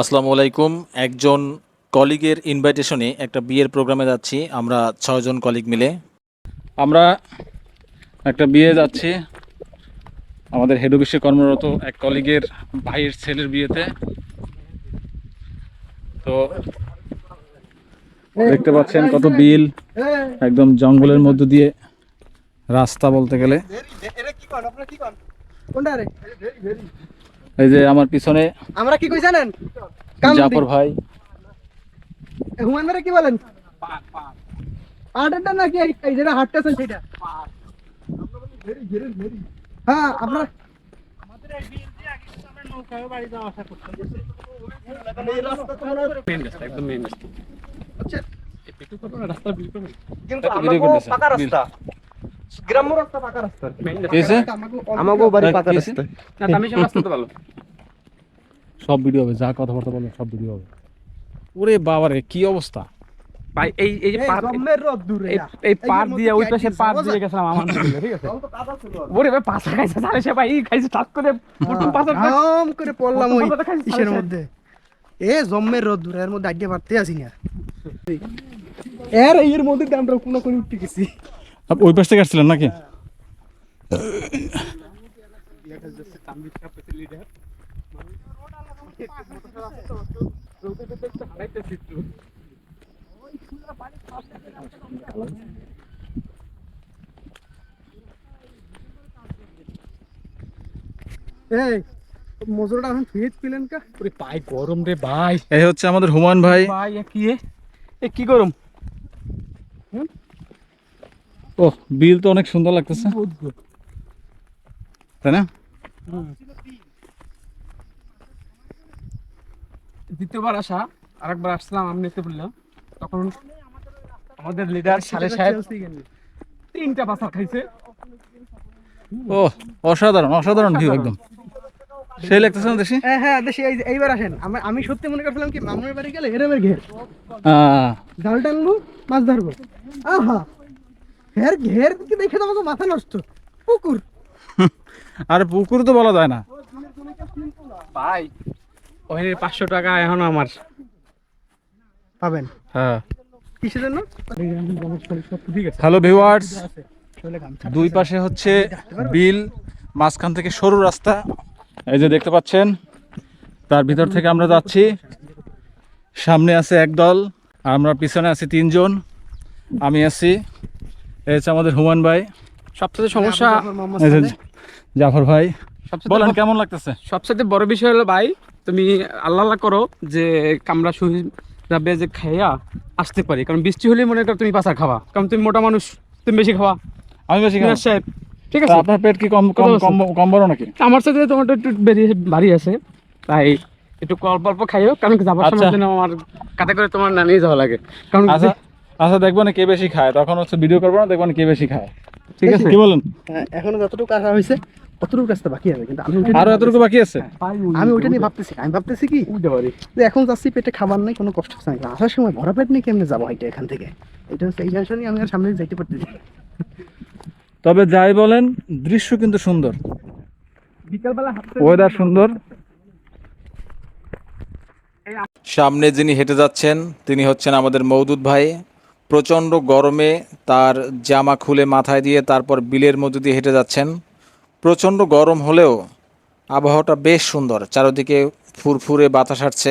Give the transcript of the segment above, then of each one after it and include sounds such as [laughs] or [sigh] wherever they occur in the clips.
আসসালামু আলাইকুম। একজন কলিগের ইনভাইটেশনে একটা বিয়ের প্রোগ্রামে যাচ্ছি। আমরা ছয়জন কলিগ মিলে। আমরা একটা বিয়ে যাচ্ছি। আমাদের হেড অফিসে কর্মরত এক কলিগের ভাইয়ের ছেলের বিয়েতে। তো দেখতে পাচ্ছেন কত বিল। একদম জঙ্গলের মধ্য দিয়ে রাস্তা বলতে গেলে। এই যে আমার পিছনে আমরা কি কই জানেন? জাফর ভাই। হুমান কি বলেন? পাহাড়টা নাকি এই- এই যেটা হাঁটতেছেন সেটা? হ্যাঁ আপনার আচ্ছা। রাস্তা গ্রাম্য রাস্তা পাকা রাস্তা কি। হয়েছে? বাড়ি হ্যাঁ, পাকা কি হয়েছে? রাস্তা সব ভিডিও হবে যা কথাবার্তা বলো সব ভিডিও হবে। ওরে বাবারে কি অবস্থা? ভাই এই এই যে পার জম্মের রোদ দূরে এই এই পার দিয়ে ওই পাশে পার দিয়ে গেছিলাম আমার ঠিক আছে? ওরে ভাই পাশা খাইছে সারে সে ভাই খাইছে টাক করে। পুরো পাশা আম করে পড়লাম ওই ইসের মধ্যে। এ জম্মের রোদ দূরে এর মধ্যে আগে পারতে আসি না এর এর মধ্যে কোনো কোনো উঠতে গেছি। ওই পাশ থেকে আসছিলেন নাকি? এই মজুরটা এখন ফিট পেলেন কা? ওরে ভাই গরম রে ভাই। এই হচ্ছে আমাদের হুমায়ুন ভাই। ভাই কি এ? এ কি গরম? ও বিল তো অনেক সুন্দর লাগতেছে। তাই না? দ্বিতীয়বার আসা আরেকবার আসলাম আমি নিতে বললাম তখন আমাদের লিডার সালে সাহেব তিনটা পাশা খাইছে। ও অসাধারণ অসাধারণ ভিউ একদম। সেই লাগতেছে না হ্যাঁ হ্যাঁ দেশে এইবার আসেন। আমি সত্যি মনে করছিলাম কি মামুনের বাড়ি গেলে হেরেমের ঘের। জাল টানবো মাছ ধরবো। আহা! ঘের ঘের দেখে তো আমাকে মাথা নষ্ট। পুকুর। [laughs] আর পুকুর তো বলা যায় না। ভাই ওখানে পাঁচশো টাকা এখন আমার। পাবেন। হ্যাঁ। কিসের জন্য? হ্যালো ভিউয়ার্স চলে দুই পাশে হচ্ছে বিল মাঝখান থেকে সরু রাস্তা। এই যে দেখতে পাচ্ছেন তার ভিতর থেকে আমরা যাচ্ছি। সামনে আছে একদল আর আমরা পিছনে আছি তিনজন। আমি আছি। হচ্ছে আমাদের হুমান ভাই। সবচেয়ে সমস্যা। জাফর ভাই। বলেন কেমন লাগতেছে? সবচেয়ে বড় বিষয় হলো ভাই তুমি আল্লাহ আল্লাহ করো যে কামরা সহি যাবে যে খাইয়া আসতে পারি। কারণ বৃষ্টি হলে মনে করো তুমি পাশা খাওয়া কারণ তুমি মোটা মানুষ তুমি বেশি খাওয়া আমি বেশি খাব। মিনাজ সাহেব ঠিক আছে। আপনার পেট কি কম কম? কম কম বড় নাকি? আমার সাথে তোমার একটু বেরিয়ে ভারী আছে। তাই একটু অল্প অল্প খাইও। কারণ যাবার সময় আচ্ছা। আমার কাতে করে তোমার না নিয়ে যাওয়া লাগে। কারণ আচ্ছা দেখব না কে বেশি খায়। তখন হচ্ছে ভিডিও করব না দেখব না কে বেশি খায়। ঠিক আছে? কি বলেন? হ্যাঁ, এখনও যতটুকু আসা হয়েছে ততটুকু রাস্তা বাকি আছে কিন্তু আমি আরও এতটুকু বাকি আছে? আমি ওইটা নিয়ে ভাবতেছি আমি ভাবতেছি কি? যে এখন যাচ্ছি পেটে খাবার নাই কোনো কষ্ট হচ্ছে আসার সময় ভরা পেট নিয়ে কেমনে যাব এটা এখান থেকে? এটা হচ্ছে এই টেনশনই আমি আর সামনে যাইতে পারতেছি তবে যাই বলেন দৃশ্য কিন্তু সুন্দর। বিকালবেলা ওয়েদার সুন্দর। সামনে যিনি হেঁটে যাচ্ছেন তিনি হচ্ছেন আমাদের মৌদুদ ভাই। প্রচণ্ড গরমে তার জামা খুলে মাথায় দিয়ে তারপর বিলের মধ্যে দিয়ে হেঁটে যাচ্ছেন। প্রচণ্ড গরম হলেও আবহাওয়াটা বেশ সুন্দর, চারদিকে ফুরফুরে বাতাস আসছে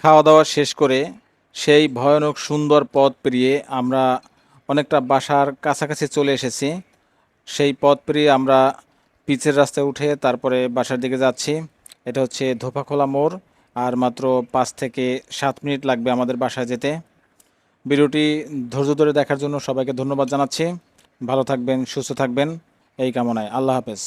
খাওয়া দাওয়া শেষ করে সেই ভয়ানক সুন্দর পথ পেরিয়ে আমরা অনেকটা বাসার কাছাকাছি চলে এসেছি। সেই পথ পেরিয়ে আমরা পিচের রাস্তায় উঠে তারপরে বাসার দিকে যাচ্ছি। এটা হচ্ছে ধোপাখোলা মোড়, আর মাত্র পাঁচ থেকে সাত মিনিট লাগবে আমাদের বাসায় যেতে। ভিডিওটি ধৈর্য ধরে দেখার জন্য সবাইকে ধন্যবাদ জানাচ্ছি। ভালো থাকবেন, সুস্থ থাকবেন। এই কামনায় আল্লাহ হাফেজ।